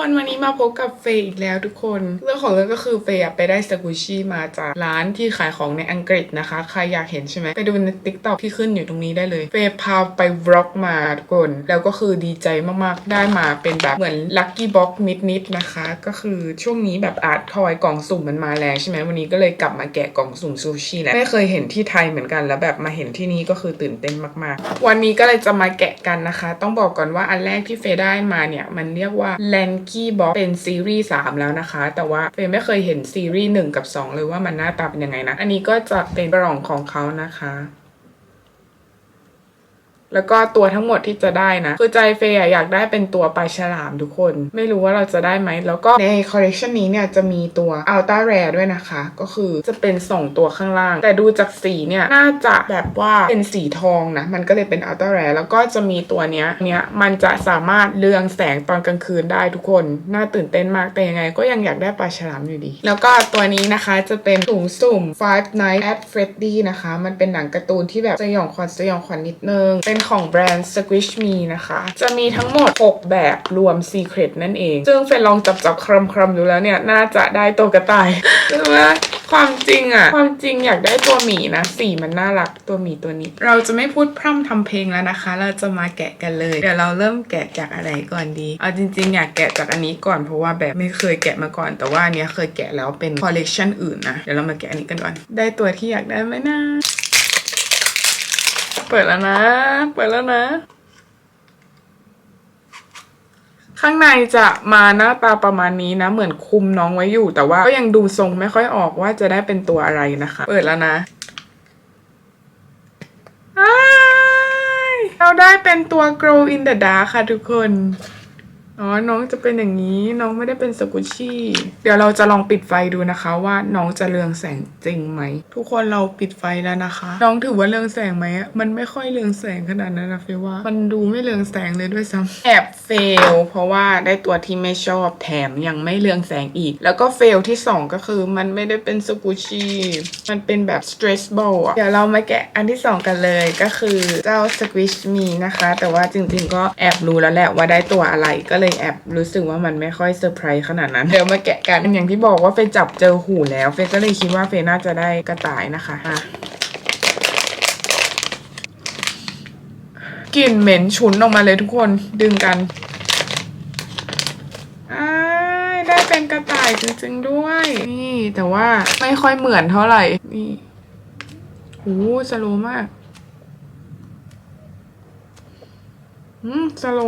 คนวันนี้มาพบกับเฟย์อีกแล้วทุกคนเรื่องของเรื่องก็คือเฟย์อไปได้สกูชี่มาจากร้านที่ขายของในอังกฤษนะคะ ใครอยากเห็นใช่ไหมไปดูในติ๊กต็อกที่ขึ้นอยู่ตรงนี้ได้เลยเฟย์พาไปวล็อกมาทุกคน แล้วก็คือดีใจมากๆได้มาเป็นแบบเหมือนลัคกี้บ็อกนิดๆนะคะ ก็คือช่วงนี้แบบอาร์ตทอยกล่องสุ่มมันมาแรงใช่ไหมวันนี้ก็เลยกลับมาแกะกล่องสุ่มซูชิแหละไม่เคยเห็นที่ไทยเหมือนกันแล้วแบบมาเห็นที่นี่ก็คือตื่นเต้นมากๆ วันนี้ก็เลยจะมาแกะกันนะคะ ต้องบอกก่อนว่าอันแรกที่เฟย์ได้มาเนี่ยมันเรียกว่ากี้บ็อกเป็นซีรีส์3แล้วนะคะ แต่ว่าเฟย์ไม่เคยเห็นซีรีส์1กับ 2 เลยว่ามันหน้าตาเป็นยังไงนะ อันนี้ก็จะเป็นกล่องของเขานะคะ แล้วก็ตัวทั้งหมดที่จะได้นะคือใจเฟย์อยากได้เป็นตัวปลาฉลามทุกคน ไม่รู้ว่าเราจะได้ไหม แล้วก็ในคอลเลคชันนี้เนี่ยจะมีตัวอัลต้าแรด้วยนะคะ ก็คือจะเป็นสองตัวข้างล่าง แต่ดูจากสีเนี่ย น่าจะแบบว่าเป็นสีทองนะ มันก็เลยเป็นอัลต้าแรแล้วก็จะมีตัวเนี้ยเนี้ยมันจะสามารถเรืองแสงตอนกลางคืนได้ทุกคน น่าตื่นเต้นมากแต่ยังไง ก็ยังอยากได้ปลาฉลามอยู่ดี แล้วก็ตัวนี้นะคะจะเป็นถุงสุ่ม Five Nights at Freddy นะคะ มันเป็นหนังการ์ตูนที่แบบสยองขวัญสยองขวัญนิดนึงเป็นของแบรนด์ Squish Me นะคะ จะมีทั้งหมด 6 แบบรวม Secret นั่นเอง ซึ่งเฟนลองจับจับคลำคลำดูแล้วเนี่ย น่าจะได้ตัวกระต่ายคือว่าความจริงอะความจริงอยากได้ตัวหมีนะสีมันน่ารักตัวหมีตัวนี้ เราจะไม่พูดพร่ำทำเพลงแล้วนะคะ เราจะมาแกะกันเลย เดี๋ยวเราเริ่มแกะจากอะไรก่อนดี เอาจริง ๆ อยากแกะจากอันนี้ก่อนเพราะว่าแบบไม่เคยแกะมาก่อน แต่ว่าอันเนี้ยเคยแกะแล้วเป็นคอลเลกชันอื่นนะ เดี๋ยวเรามาแกะอันนี้กันก่อน ได้ตัวที่อยากได้ไหมนะ เปิดแล้วนะ เปิดแล้วนะ ข้างในจะมาหน้าตาประมาณนี้นะ เหมือนคุมน้องไว้อยู่ แต่ว่าก็ยังดูทรงไม่ค่อยออกว่าจะได้เป็นตัวอะไรนะคะ เปิดแล้วนะเราได้เป็นตัว Grow in the Dark ค่ะทุกคน อ๋อ น้องจะเป็นอย่างนี้ น้องไม่ได้เป็นสกุชี่ เดี๋ยวเราจะลองปิดไฟดูนะคะว่าน้องจะเรืองแสงจริงไหม ทุกคนเราปิดไฟแล้วนะคะ น้องถือว่าเรืองแสงไหมอะมันไม่ค่อยเรืองแสงขนาดนั้นนะเฟยว่า มันดูไม่เรืองแสงเลยด้วยซ้ำแอบเฟล เพราะว่าได้ตัวที่ไม่ชอบแถมยังไม่เรืองแสงอีก แล้วก็เฟลที่สองก็คือมันไม่ได้เป็นสกุชี่มันเป็นแบบ stress ball อะเดี๋ยวเรามาแกะอันที่สองกันเลยก็คือเจ้า squish me นะคะ แต่ว่าจริงๆก็แอบรู้แล้วแหละว่าได้ตัวอะไรก็เลยยแอบรู้สึกว่ามันไม่ค่อยเซอร์ไพรส์ขนาดนั้น เดี๋ยวมาแกะกันอย่างที่บอกว่าเฟยจับเจอหูแล้ว เฟยก็เลยคิดว่าเฟยน่าจะได้กระต่ายนะคะอะกลิ่นเหม็นฉุนออกมาเลยทุกคนดึงกันได้เป็นกระต่ายจริงๆด้วย นี่ แต่ว่าไม่ค่อยเหมือนเท่าไหร่ นี่โอ้สโลมาก อืม สโล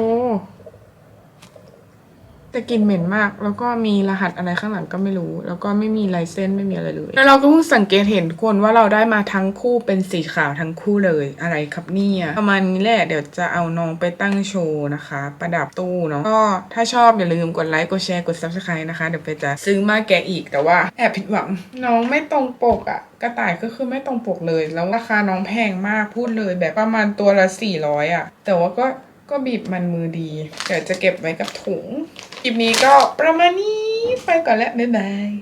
แต่กลินเหม็นมาก แล้วก็มีรหัสอะไรข้างหลังก็ไม่รู้ แล้วก็ไม่มีลายเส้นไม่มีอะไรเลย แล้วเราก็เพิ่งสังเกตเห็นคนว่าเราได้มาทั้งคู่เป็นสีขาวทั้งคู่เลยอะไรครับเนี่ยประมาณนี้แหละเดี๋ยวจะเอาน้องไปตั้งโชว์นะคะ ประดับตู้เนาะก็ถ้าชอบอย่าลืมกดไลค์กดแชร์กด subscribe นะคะ เดี๋ยวไปจะซื้อมาแกะอีกแต่ว่าแอบผิดหวังน้องไม่ตรงปกอะกระต่ายก็คือไม่ตรงปกเลย แล้วราคาน้องแพงมากพูดเลยแบบประมาณตัวละ400อะแต่ว่าก็ ก็บีบมันมือดี เดี๋ยวจะเก็บไว้กับถุงคลิปนี้ก็ประมาณนี้ ไปก่อนแล้ว บ๊ายบาย